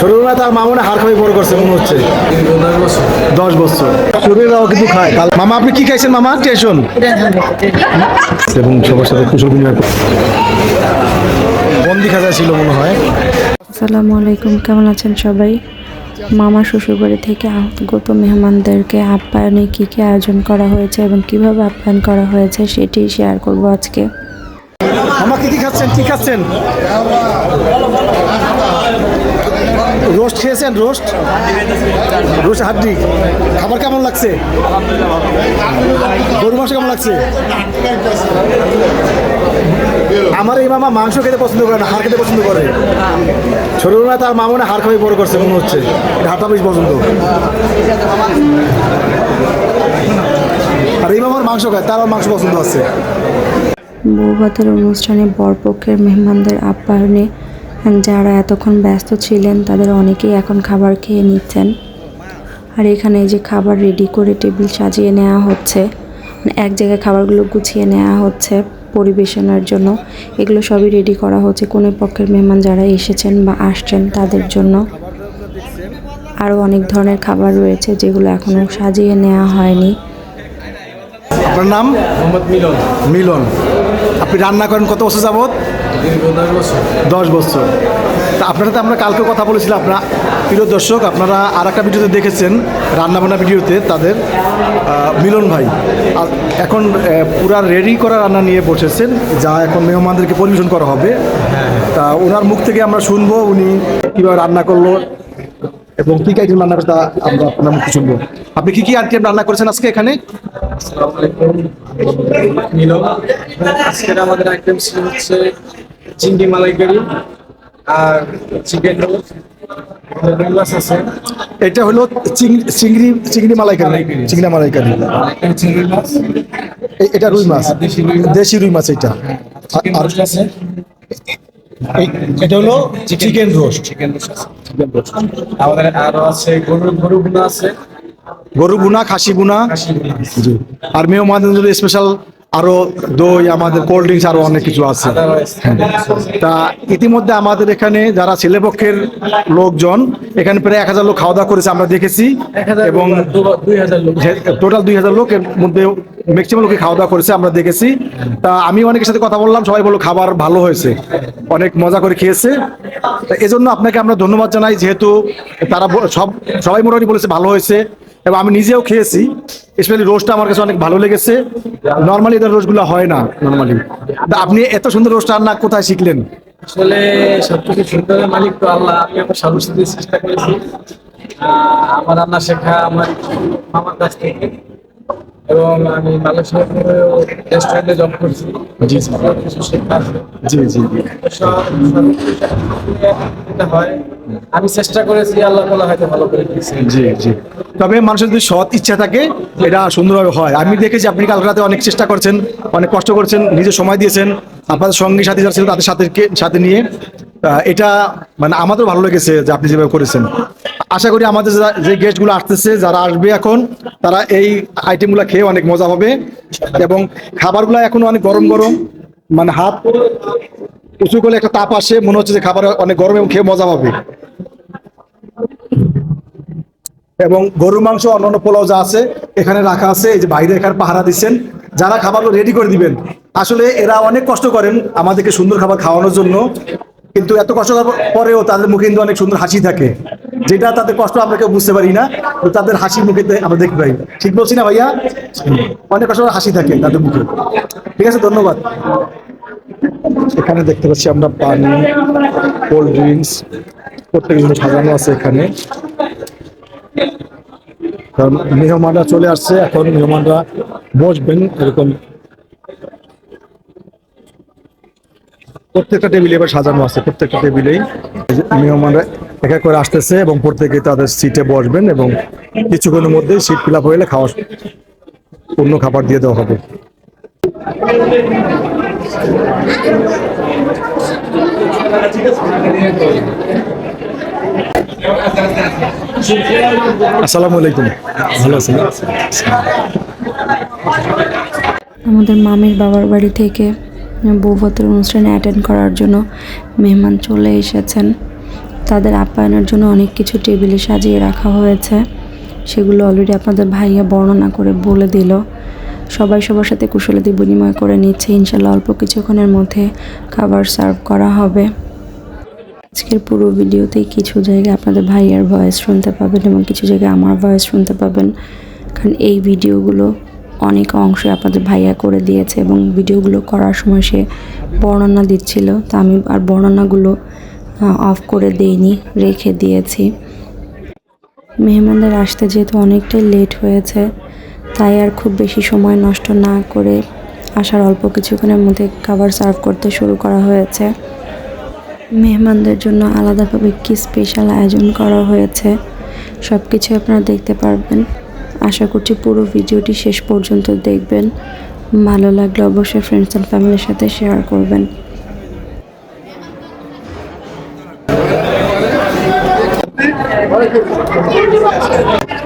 ছোটবেলা তার মামনে হাড় খাওয়াই বড় করছে মনে হচ্ছে। দশ বছর। ছোটবেলাও কিন্তু খায়। মামা আপনি কি খাইছেন মামা? টেনশন এবং সবার সাথে কুশল বিনিময় বন্দি খাজা ছিল মনে হয়। আসসালামু আলাইকুম কেমন আছেন সবাই? মামা শ্বশুরবাড়ি থেকে আগত মেহমানদেরকে আপ্যায়নে কী কী আয়োজন করা হয়েছে এবং কীভাবে আপ্যায়ন করা হয়েছে সেটি শেয়ার করব আজকে। মামা কি কি খাচ্ছেন? কি খাচ্ছেন? রোস্ট খেয়েছেন, রোস্ট? রোস্ট হাড্ডি। খাবার কেমন লাগছে? গরু মাংস কেমন লাগছে? আমার এই মামা মাংস খেতে পছন্দ করে না, হাড় খেতে পছন্দ করে। ছোটবেলায় তার মামনে হাড় খাওয়াই বড় করছে, মনে হচ্ছে। হাড়টা বেশ পছন্দ। আর এই মামার মাংস খায়, তার মাংস পছন্দ আছে। বৌভাতের অনুষ্ঠানে বরপক্ষের মেহমানদের আপ্যায়নে যারা এতক্ষণ ব্যস্ত ছিলেন তাদের অনেকেই এখন খাবার খেয়ে নিচ্ছেন। আর এখানে এই যে খাবার রেডি করে টেবিল সাজিয়ে নেওয়া হচ্ছে মানে এক জায়গায় খাবারগুলো গুছিয়ে নেওয়া হচ্ছে পরিবেশনার জন্য। এগুলো সবই রেডি করা হচ্ছে কোনো পক্ষের মেহমান যারা এসেছেন বা আসছেন তাদের জন্য। আরও অনেক ধরনের খাবার রয়েছে যেগুলো এখনও সাজিয়ে নেওয়া হয়নি। আপনার নাম? মোহাম্মদ মিলন। মিলন। আপনি রান্না করেন কত বছর যাবত দশ বছর। তা আপনার সাথে আমরা কালকে কথা বলেছিলাম আপনার প্রিয় দর্শক আপনারা আর একটা ভিডিওতে দেখেছেন রান্নাবান্না ভিডিওতে তাদের মিলন ভাই। আর এখন পুরা রেডি করা রান্না নিয়ে বসেছেন যা এখন মেহমানদেরকে পরিবেশন করা হবে। তা ওনার মুখ থেকে আমরা শুনব উনি কীভাবে রান্না করল। এবং কী কী আইটেম রান্না করছে তা আমরা আপনার মুখে শুনব? আপনি কি কী আইটেম রান্না করেছেন আজকে এখানে? আজকের আমাদের আইটেম ছিল হচ্ছে চিংড়ি মালাইকারি আর চিকেন রোল এটা হলো চিংড়ি চিংড়ি মালাইকারি। চিংড়ি মালাইকারি। এটা রুই মাছ। দেশি রুই মাছ। এটা। আর আছে। এটা হলো চিকেন রোস্ট চিকেন রোস্ট আমাদের আরও আছে গরু গরু গুনা আছে। গরু খাসি গুনা আর মেয়ে জন্য স্পেশাল আরও দই আমাদের কোল্ড ড্রিঙ্কস আরও অনেক কিছু আছে। তা ইতিমধ্যে আমাদের এখানে যারা ছেলেপক্ষের লোকজন এখানে প্রায় এক হাজার লোক খাওয়া দাওয়া করেছে আমরা দেখেছি। এবং টোটাল দুই হাজার লোকের মধ্যে ম্যাক্সিমাম লোকে খাওয়া দাওয়া করেছে আমরা দেখেছি। তা আমি অনেকের সাথে কথা বললাম সবাই বলল খাবার ভালো হয়েছে অনেক মজা করে খেয়েছে। এজন্য আপনাকে আমরা ধন্যবাদ জানাই যেহেতু তারা সব সবাই মোটামুটি বলেছে ভালো হয়েছে। এবং আমি নিজেও খেয়েছি। স্পেশালি রোস্টটা আমার কাছে অনেক ভালো লেগেছে। নর্মালি এদের রোস্টগুলো হয় না নর্মালি আপনি এত সুন্দর রোস্ট রান্না কোথায় শিখলেন? আসলে সবকিছু সুন্দর মালিক তো আল্লাহ। আমি আমার সর্বস্ব চেষ্টা করেছি। আমার রান্না শেখা আমার মামার কাছ থেকে। এবং আমি মালয়েশিয়া রেস্টুরেন্টে জব করছি। জি, জি। কিছু শেখা। জি জি হয়। আমি চেষ্টা করেছি আল্লাহ তালা হয়তো ভালো করে দিয়েছে। জি জি। তবে মানুষের যদি সৎ ইচ্ছা থাকে এটা সুন্দরভাবে হয়। আমি দেখেছি আপনি কাল রাতে অনেক চেষ্টা করছেন অনেক কষ্ট করছেন নিজে সময় দিয়েছেন আপনাদের সঙ্গী সাথী যারা ছিল তাদের সাথে সাথে নিয়ে। এটা মানে আমাদেরও ভালো লেগেছে যে আপনি যেভাবে করেছেন। আশা করি আমাদের যা- গেস্টগুলো আসতেছে, যারা আসবে এখন, তারা এই আইটেমগুলো খেয়ে অনেক মজা হবে। এবং খাবারগুলো এখনও অনেক গরম গরম। মানে হাত উঁচু করলে একটা তাপ আসে, মনে হচ্ছে যে খাবার অনেক গরম এবং খেয়ে মজা হবে এবং গরুর মাংস, অন্যান্য পোলাও যা আছে, এখানে রাখা আছে। এই যে বাইরে এখানে পাহারা দিচ্ছেন। যারা খাবারগুলো রেডি করে দিবেন। আসলে এরা অনেক কষ্ট করেন আমাদেরকে সুন্দর খাবার খাওয়ানোর জন্য। কিন্তু এত কষ্ট করার পরেও তাদের মুখে কিন্তু অনেক সুন্দর হাসি থাকে। যেটা তাদের কষ্ট, আমরা কেউ বুঝতে পারি না। তো তাদের হাসি মুখে আমরা দেখতে পাই। ঠিক বলছি না ভাইয়া? অনেক কষ্ট হাসি থাকে তাদের মুখে। ঠিক আছে, ধন্যবাদ। এখানে দেখতে পাচ্ছি আমরা পানি, কোল্ড ড্রিঙ্কস প্রত্যেক জন্য সাজানো আছে এখানে। কারণ মেহমানরা চলে আসছে, এখন মেহমানরা বসবেন এরকম। প্রত্যেকটা টেবিলে এবার সাজানো আছে, প্রত্যেকটা টেবিলেই। মেহমানরা এক এক করে আসতেছে এবং প্রত্যেকে তাদের সিটে বসবেন এবং কিছুক্ষণের মধ্যেই সিট ফিল আপ হয়ে গেলে খাওয়া অন্য খাবার দিয়ে দেওয়া হবে। আসসালামু আলাইকুম। ভালো আছেন? আমাদের মামির বাবার বাড়ি থেকে বৌভাতের অনুষ্ঠানে অ্যাটেন্ড করার জন্য মেহমান চলে এসেছেন। তাদের আপ্যায়নের জন্য অনেক কিছু টেবিলে সাজিয়ে রাখা হয়েছে। সেগুলো অলরেডি আপনাদের ভাইয়া বর্ণনা করে বলে দিল। সবাই সবার সাথে কুশলাদি বিনিময় করে নিচ্ছে। ইনশাল্লাহ অল্প কিছুক্ষণের মধ্যে খাবার সার্ভ করা হবে। আজকের পুরো ভিডিওতেই কিছু জায়গায় আপনাদের ভাইয়ার ভয়েস শুনতে পাবেন এবং কিছু জায়গায় আমার ভয়েস শুনতে পাবেন। কারণ এই ভিডিওগুলো অনেক অংশে আপনাদের ভাইয়া করে দিয়েছে এবং ভিডিওগুলো করার সময় সে বর্ণনা দিচ্ছিল। তা আমি আর বর্ণনাগুলো অফ করে দেইনি, রেখে দিয়েছি। মেহমানদের আসতে যেহেতু অনেকটাই লেট হয়েছে, তাই আর খুব বেশি সময় নষ্ট না করে আসার অল্প কিছুক্ষণের মধ্যে খাবার সার্ভ করতে শুরু করা হয়েছে। মেহমানদের জন্য আলাদাভাবে কি স্পেশাল আয়োজন করা হয়েছে সব কিছু আপনারা দেখতে পারবেন। আশা করছি পুরো ভিডিওটি শেষ পর্যন্ত দেখবেন। ভালো লাগলে অবশ্যই ফ্রেন্ডস অ্যান্ড ফ্যামিলির সাথে শেয়ার করবেন।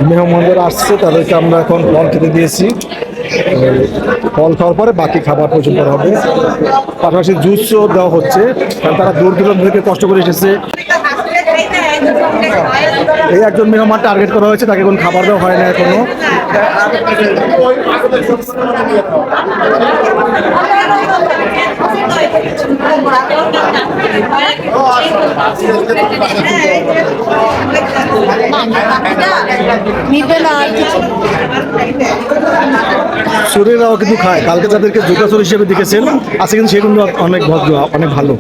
মেহমানদের আসছে, তাদেরকে আমরা এখন ফল খেতে দিয়েছি। ফল খাওয়ার পরে বাকি খাবার পর্যন্ত হবে। পাশাপাশি জুসও দেওয়া হচ্ছে, কারণ তারা দূর দূরান্ত থেকে কষ্ট করে এসেছে। এই একজন মেহমান টার্গেট করা হয়েছে, তাকে কোনো খাবার দেওয়া হয় না এখনও। কিছু কিন্তু খায়। কালকে যাদেরকে জুতাচুর হিসেবে দেখেছেন, আজকে কিন্তু সেগুলো অনেক ভদ্র, অনেক ভালো।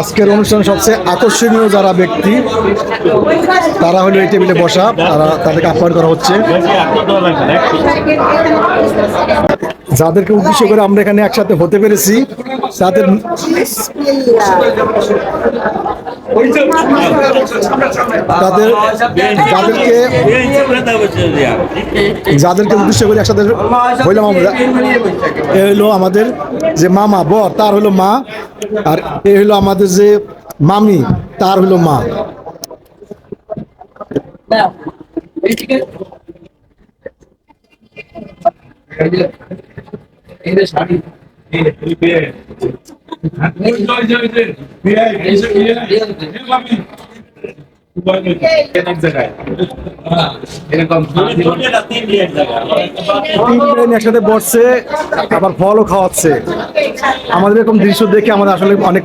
আজকের অনুষ্ঠান সবচেয়ে আকর্ষণীয় যারা ব্যক্তি, তারা হলো এই টেবিলে বসা, তারা তাদেরকে আহ্বান করা হচ্ছে। যাদেরকে উদ্দেশ্য করে আমরা এখানে একসাথে হতে পেরেছি, তাদের তাদের যাদেরকে যাদেরকে উদ্দেশ্য করে একসাথে হইলাম আমরা। এ হলো আমাদের যে মামা বর তার হলো মা আর এ হলো আমাদের যে মামি তার হলো মা। তিন বোন একসাথে বসছে আবার ফলও খাওয়াচ্ছে। আমাদের এরকম দৃশ্য দেখে আমাদের আসলে অনেক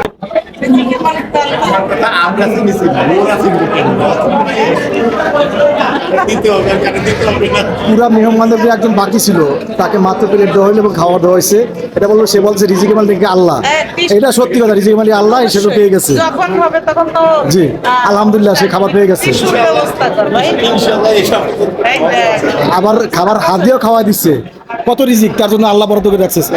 আমরা চিনেছি ওরা চিনবে কেন পুরা মেহমানদের একজন বাকি ছিল। তাকে মাত্র প্লেট দেওয়া হলো এবং খাওয়া দেওয়া হয়েছে এটা বলল সে বলছে রিজিকে মালিক আল্লাহ। এটা সত্যি কথা রিজিকে মালিক আল্লাহ সেটা পেয়ে গেছে। যখন হবে জি আলহামদুলিল্লাহ সে খাবার পেয়ে গেছে। আবার খাবার হাত দিয়েও খাওয়া দিচ্ছে। কত রিজিক তার জন্য আল্লাহ বরাদ্দ করে রাখছে। হচ্ছে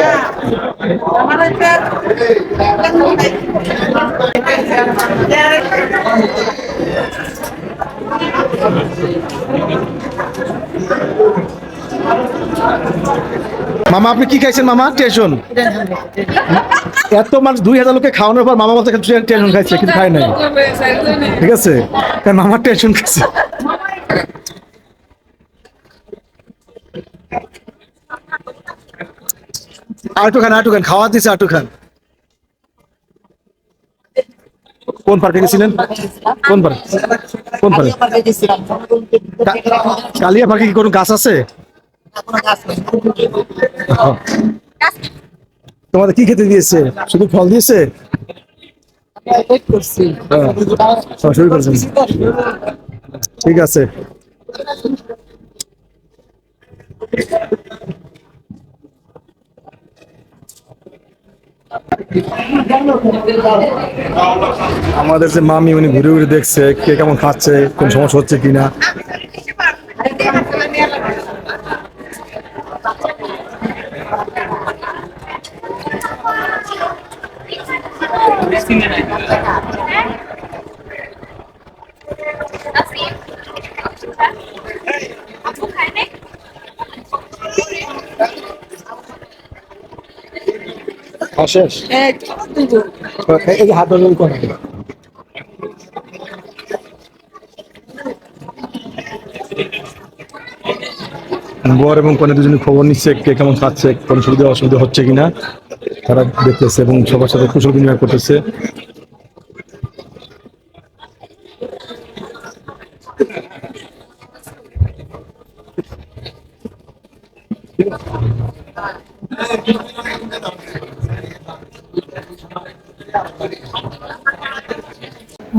মামা, আপনি কি খাইছেন, মামা? টেনশন। এত মানুষ, দুই হাজার লোকে খাওয়ানোর পর মামা বলতে টেনশন খাইছে, কিন্তু খায় নাই। ঠিক আছে? মামার টেনশন খাইছে। আটু খান আটু খান, খাওয়া দিছে আটু খান। কোন পার্কে গেছিলেন? কোন পার্ক? কোন পার্কে? কালিয়া পার্কে কি কোনো গাছ আছে? তোমাদের কি খেতে দিয়েছে? শুধু ফল দিয়েছে? হ্যাঁ। ঠিক আছে। আমাদের যে মামি উনি ঘুরে ঘুরে দেখছে কে কেমন খাচ্ছে কোন সমস্যা হচ্ছে কিনা। শেষ? এই যে হাত কোন বর এবং কনে দুজনে খবর নিচ্ছে কে কেমন খাচ্ছে কোনো সুবিধা অসুবিধা হচ্ছে কিনা তারা দেখতেছে এবং সবার সাথে কুশল বিনিময় করতেছে।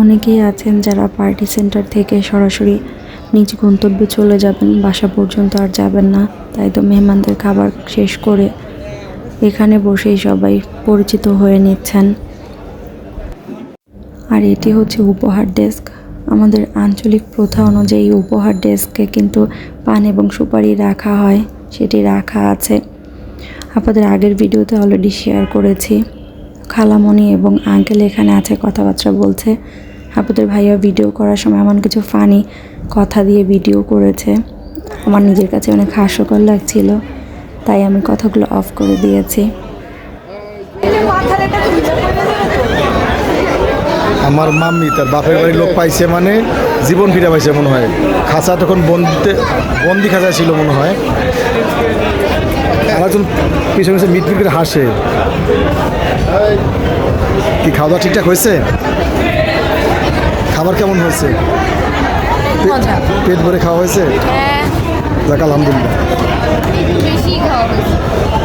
অনেকেই আছেন যারা পার্টি সেন্টার থেকে সরাসরি নিজ গন্তব্যে চলে যাবেন, বাসা পর্যন্ত আর যাবেন না। তাই তো মেহমানদের খাবার শেষ করে এখানে বসেই সবাই পরিচিত হয়ে নিচ্ছেন। আর এটি হচ্ছে উপহার ডেস্ক। আমাদের আঞ্চলিক প্রথা অনুযায়ী উপহার ডেস্কে কিন্তু পান এবং সুপারি রাখা হয়, সেটি রাখা আছে। আপনাদের আগের ভিডিওতে অলরেডি শেয়ার করেছি। খালামণি এবং আঙ্কেল এখানে আছে, কথাবার্তা বলছে। আপনাদের ভাইয়া ভিডিও করার সময় এমন কিছু ফানি কথা দিয়ে ভিডিও করেছে। আমার নিজের কাছে অনেক হাস্যকর লাগছিল, তাই আমি কথাগুলো অফ করে দিয়েছি। আমার মাম্মি তার বাপের বাড়ির লোক পাইছে মানে জীবন ফিরে পাইছে মনে হয়। খাঁচা তখন বন্দিতে, বন্দি খাঁচা ছিল মনে হয়। আর একজন পিছনে পিছনে মিট মিট করে হাসে। কি খাওয়া দাওয়া ঠিকঠাক হয়েছে? খাবার কেমন হয়েছে? পেট ভরে খাওয়া হয়েছে? যাক আলহামদুলিল্লাহ।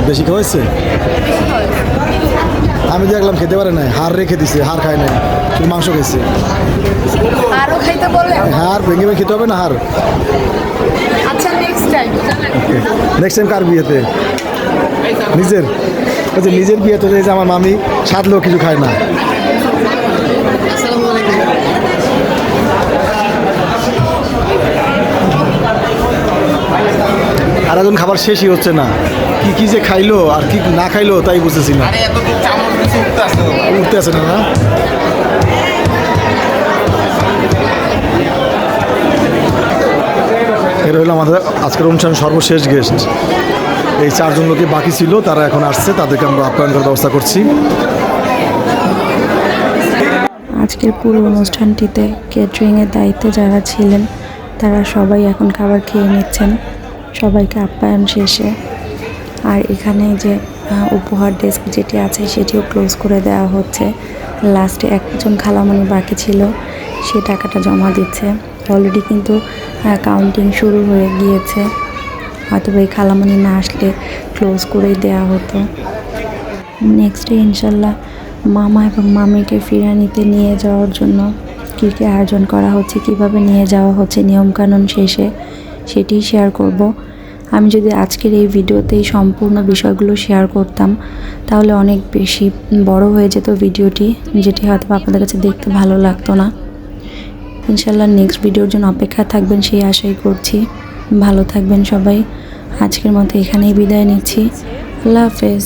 বেশি খাওয়া হয়েছে। আমি দেখলাম খেতে পারে নাই হাড় রেখে দিছে হাড় খায় নাই শুধু মাংস খেয়েছে হাড় ভেঙে ভেঙে খেতে হবে না হাড়? আচ্ছা নেক্সট টাইম কার বিয়েতে? নিজের? নিজের বিয়েতে আমার মামি সাত লোক কিছু খায় না। আর এখন খাবার শেষই হচ্ছে না। কি কি যে খাইলো আর কি না খাইলো তাই বুঝতেছি না। উঠতে আছে না না। এটা হলো আমাদের আজকের অনুষ্ঠান সর্বশেষ গেস্ট এই চারজন লোকে বাকি ছিল তারা এখন আসছে তাদেরকে আমরা আপ্যায়ন করার ব্যবস্থা করছি। আজকের পুরো অনুষ্ঠানটিতে ক্যাটারিংয়ের দায়িত্বে যারা ছিলেন তারা সবাই এখন খাবার খেয়ে নিচ্ছেন। সবাইকে আপ্যায়ন শেষে। আর এখানে যে উপহার ডেস্ক যেটি আছে সেটিও ক্লোজ করে দেওয়া হচ্ছে। লাস্টে একজন খালামণি বাকি ছিল, সে টাকাটা জমা দিচ্ছে। অলরেডি কিন্তু কাউন্টিং শুরু হয়ে গিয়েছে। হয়তো এই খালামণি না আসলে ক্লোজ করেই দেওয়া হতো। নেক্সট ইনশাল্লাহ মামা এবং মামিকে ফিরানিতে নিয়ে যাওয়ার জন্য কী কী আয়োজন করা হচ্ছে, কীভাবে নিয়ে যাওয়া হচ্ছে, নিয়মকানুন শেষে সেটি শেয়ার করব। আমি যদি আজকের এই ভিডিওতেই সম্পূর্ণ বিষয়গুলো শেয়ার করতাম, তাহলে অনেক বেশি বড় হয়ে যেত ভিডিওটি যেটি হয়তো আপনাদের কাছে দেখতে ভালো লাগতো না। ইনশাল্লাহ নেক্সট ভিডিওর জন্য অপেক্ষা থাকবেন, সেই আশাই করছি। ভালো থাকবেন সবাই। আজকের মতো এখানেই বিদায় নিচ্ছি। আল্লাহ হাফেজ।